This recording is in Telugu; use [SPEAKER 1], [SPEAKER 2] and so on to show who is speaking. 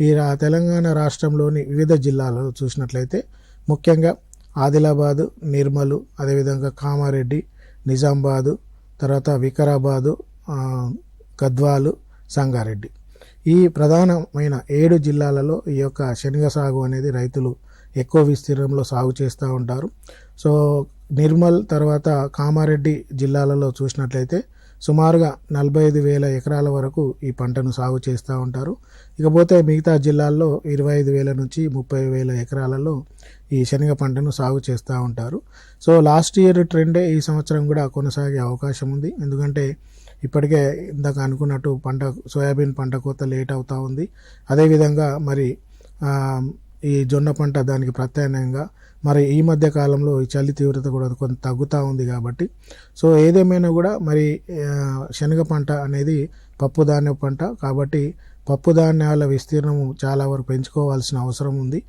[SPEAKER 1] ఈ రా- తెలంగాణ రాష్ట్రంలోని వివిధ జిల్లాలలో చూసినట్లయితే ముఖ్యంగా ఆదిలాబాదు నిర్మలు అదేవిధంగా కామారెడ్డి నిజామాబాదు తర్వాత వికారాబాదు గద్వాలు సంగారెడ్డి. ఈ ప్రధానమైన ఏడు జిల్లాలలో ఈ యొక్క శనగ సాగు అనేది రైతులు ఎక్కువ విస్తీర్ణంలో సాగు చేస్తూ ఉంటారు. సో నిర్మల్ తర్వాత కామారెడ్డి జిల్లాలలో చూసినట్లయితే సుమారుగా నలభై ఐదు వేల ఎకరాల వరకు ఈ పంటను సాగు చేస్తూ ఉంటారు. ఇకపోతే మిగతా జిల్లాల్లో ఇరవై ఐదు వేల నుంచి ముప్పై వేల ఎకరాలలో ఈ శనగ పంటను సాగు చేస్తూ ఉంటారు. సో లాస్ట్ ఇయర్ ట్రెండే ఈ సంవత్సరం కూడా కొనసాగే అవకాశం ఉంది. ఎందుకంటే ఇప్పటికే ఇందాక అనుకున్నట్టు పంట సోయాబీన్ పంట కోత లేట్ అవుతూ ఉంది. అదేవిధంగా మరి ఈ జొన్న పంట దానికి ప్రత్యామ్నాయంగా మరి ఈ మధ్య కాలంలో ఈ చలి తీవ్రత కూడా కొంత తగ్గుతూ ఉంది కాబట్టి. సో ఏదేమైనా కూడా మరి శనగ పంట అనేది పప్పు ధాన్య పంట కాబట్టి పప్పు ధాన్యాల విస్తీర్ణము చాలా వరకు పెంచుకోవాల్సిన అవసరం ఉంది.